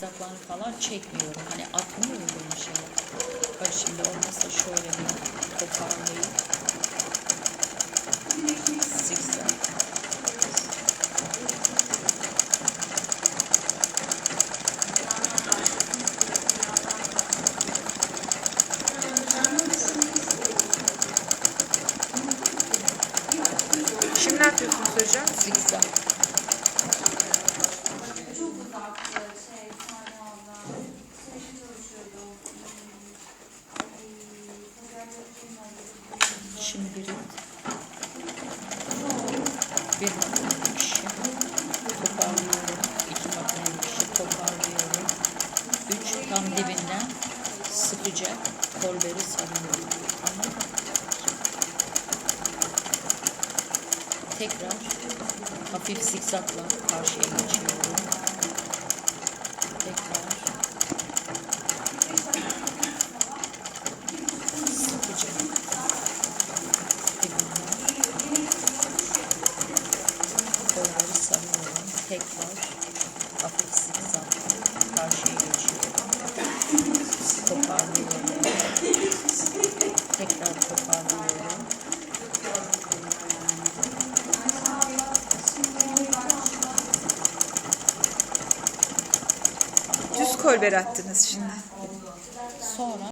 Zikzaklarını falan çekmiyorum. Hani atmıyorum böyle şeyler. Bak şimdi olmazsa şöyle bir toparlayayım. Zikzak. Şimdi ne yapıyorsunuz hocam? Zikzak. Şimdi bir bir makine dikişi toparlıyorum. İki makine dikişi toparlıyorum. Üç tam dibinden sıkıca kolberi sarıyorum. Tekrar hafif zikzakla karşıya geçiyorum. Tekrar sıkıca dibinden kolları sarıyorum. Tekrar hafif zikzakla karşıya geçiyorum. Toparlıyorum. Tekrar toparlıyorum. Düz kolber attınız şimdi. Sonra